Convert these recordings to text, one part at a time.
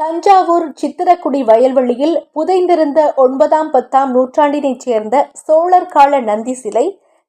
தஞ்சாவூர் சித்திரக்குடி வயல்வெளியில் புதைந்திருந்த ஒன்பதாம் பத்தாம் நூற்றாண்டினைச் சேர்ந்த சோழர் கால நந்தி சிலை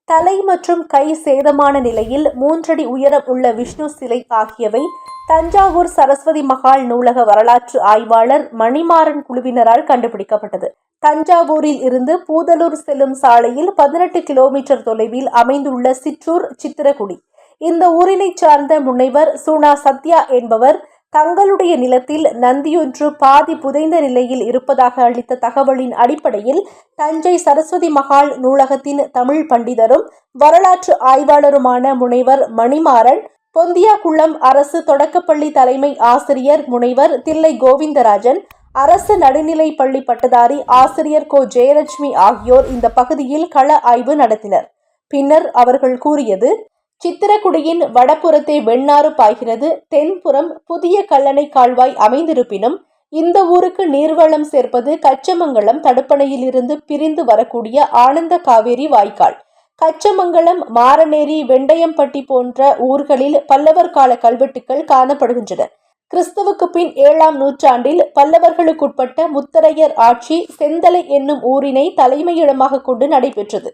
தலை மற்றும் கை சேதமான நிலையில் மூன்றடி உயரம் உள்ள விஷ்ணு சிலை ஆகியவை தஞ்சாவூர் சரஸ்வதி மகால் நூலக வரலாற்று ஆய்வாளர் மணிமாறன் குழுவினரால் கண்டுபிடிக்கப்பட்டது. தஞ்சாவூரில் இருந்து பூதலூர் செல்லும் சாலையில் பதினெட்டு கிலோமீட்டர் தொலைவில் அமைந்துள்ள சிற்றூர் சித்திரக்குடி. இந்த ஊரினைச் சார்ந்த முனைவர் சுனா சத்யா என்பவர் தங்களுடைய நிலத்தில் நந்தியொன்று பாதி புதைந்த நிலையில் இருப்பதாக அளித்த தகவலின் அடிப்படையில் தஞ்சை சரஸ்வதி மகால் நூலகத்தின் தமிழ் பண்டிதரும் வரலாற்று ஆய்வாளருமான முனைவர் மணிமாறன் பொந்தியாக்குளம் அரசு தொடக்கப்பள்ளி தலைமை ஆசிரியர் முனைவர் தில்லை கோவிந்தராஜன் அரசு நடுநிலைப் பள்ளி பட்டதாரி ஆசிரியர் கோ. ஜெயலட்சுமி ஆகியோர் இந்த பகுதியில் கள ஆய்வு நடத்தினர். பின்னர் அவர்கள் கூறியது சித்திரக்குடியின் வடபுறத்தை வெண்ணாறு பாய்கிறது. தென்புறம் புதிய கல்லணை கால்வாய் அமைந்திருப்பினும் இந்த ஊருக்கு நீர்வளம் சேர்ப்பது கச்சமங்கலம் தடுப்பணையிலிருந்து பிரிந்து வரக்கூடிய ஆனந்த காவேரி வாய்க்கால். கச்சமங்கலம் மாரநேரி வெண்டயம்பட்டி போன்ற ஊர்களில் பல்லவர் கால கல்வெட்டுக்கள் காணப்படுகின்றன. கிறிஸ்துவுக்கு பின் ஏழாம் நூற்றாண்டில் பல்லவர்களுக்குட்பட்ட முத்தரையர் ஆட்சி செந்தலை என்னும் ஊரினை தலைமையிடமாக கொண்டு நடைபெற்றது.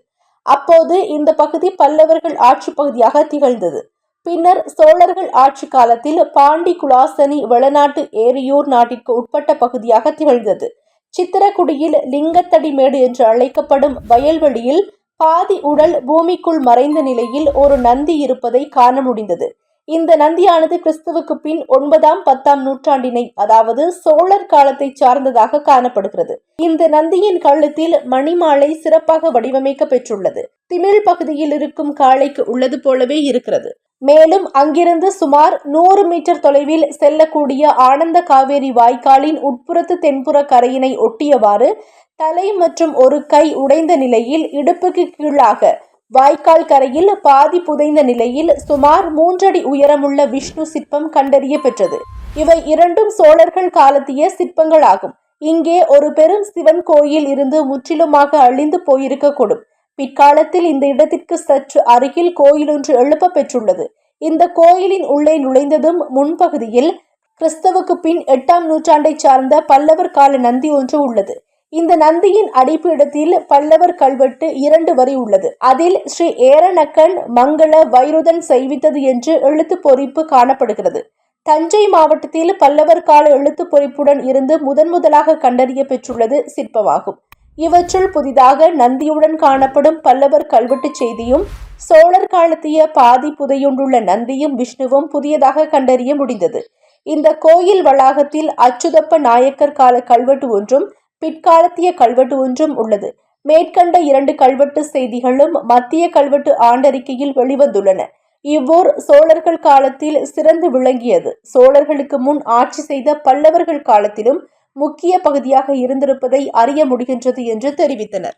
அப்போது இந்த பகுதி பல்லவர்கள் ஆட்சி பகுதியாக திகழ்ந்தது. பின்னர் சோழர்கள் ஆட்சி காலத்தில் பாண்டி குலாசனி வளநாட்டு ஏரியூர் நாட்டிற்கு உட்பட்ட பகுதியாக திகழ்ந்தது. சித்திரக்குடியில் லிங்கத்தடிமேடு என்று அழைக்கப்படும் வயல்வெளியில் பாதி உடல் பூமிக்குள் மறைந்த நிலையில் ஒரு நந்தி இருப்பதை காண முடிந்தது. இந்த நந்தியானது கிறிஸ்துவுக்கு பின் ஒன்பதாம் பத்தாம் நூற்றாண்டினை அதாவது சோழர் காலத்தை சார்ந்ததாக காணப்படுகிறது. இந்த நந்தியின் கழுத்தில் மணிமாலை சிறப்பாக வடிவமைக்க பெற்றுள்ளது. திமிழ் பகுதியில் இருக்கும் காளைக்கு உள்ளது போலவே இருக்கிறது. மேலும் அங்கிருந்து சுமார் நூறு மீட்டர் தொலைவில் செல்லக்கூடிய ஆனந்த காவேரி வாய்க்காலின் உட்புறத்து தென்புற கரையினை ஒட்டியவாறு தலை மற்றும் ஒரு கை உடைந்த நிலையில் இடுப்புக்கு கீழாக வாய்க்கால் கரையில் பாதி புதைந்த நிலையில் சுமார் மூன்றடி உயரமுள்ள விஷ்ணு சிற்பம் கண்டறிய பெற்றது இவை இரண்டும் சோழர்கள் காலத்திய சிற்பங்களாகும். இங்கே ஒரு பெரும் சிவன் கோயில் இருந்து முற்றிலுமாக அழிந்து போயிருக்கக்கூடும். பிற்காலத்தில் இந்த இடத்திற்கு சற்று அருகில் கோயில் ஒன்று எழுப்ப பெற்றுள்ளது. இந்த கோயிலின் உள்ளே நுழைந்ததும் முன்பகுதியில் கிறிஸ்தவுக்கு பின் எட்டாம் நூற்றாண்டை சார்ந்த பல்லவர் கால நந்தி ஒன்று உள்ளது. இந்த நந்தியின் அடிப்பீடத்தில் பல்லவர் கல்வெட்டு இரண்டு வரி உள்ளது. அதில் ஸ்ரீ ஏரநக்கன் மங்கள வைருதன் செய்வித்தது என்று எழுத்து பொறிப்பு காணப்படுகிறது. தஞ்சை மாவட்டத்தில் பல்லவர் கால எழுத்து பொறிப்புடன் இருந்து முதன் முதலாக கண்டறிய பெற்றுள்ளது சிற்பமாகும். இவற்றுள் புதிதாக நந்தியுடன் காணப்படும் பல்லவர் கல்வெட்டு செய்தியும் சோழர் காலத்திய பாதி புதையுண்டுள்ள நந்தியும் விஷ்ணுவும் புதியதாக கண்டறிய முடிந்தது. இந்த கோயில் வளாகத்தில் அச்சுதப்ப நாயக்கர் கால கல்வெட்டு ஒன்றும் பிற்காலத்திய கல்வெட்டு ஒன்றும் உள்ளது. மேற்கண்ட இரண்டு கல்வெட்டு செய்திகளும் மத்திய கல்வெட்டு ஆண்டறிக்கையில் வெளிவந்துள்ளன. இவ்வூர் சோழர்கள் காலத்தில் சிறந்து விளங்கியது. சோழர்களுக்கு முன் ஆட்சி செய்த பல்லவர்கள் காலத்திலும் முக்கிய பகுதியாக இருந்திருப்பதை அறிய முடிகின்றது என்று தெரிவித்தனர்.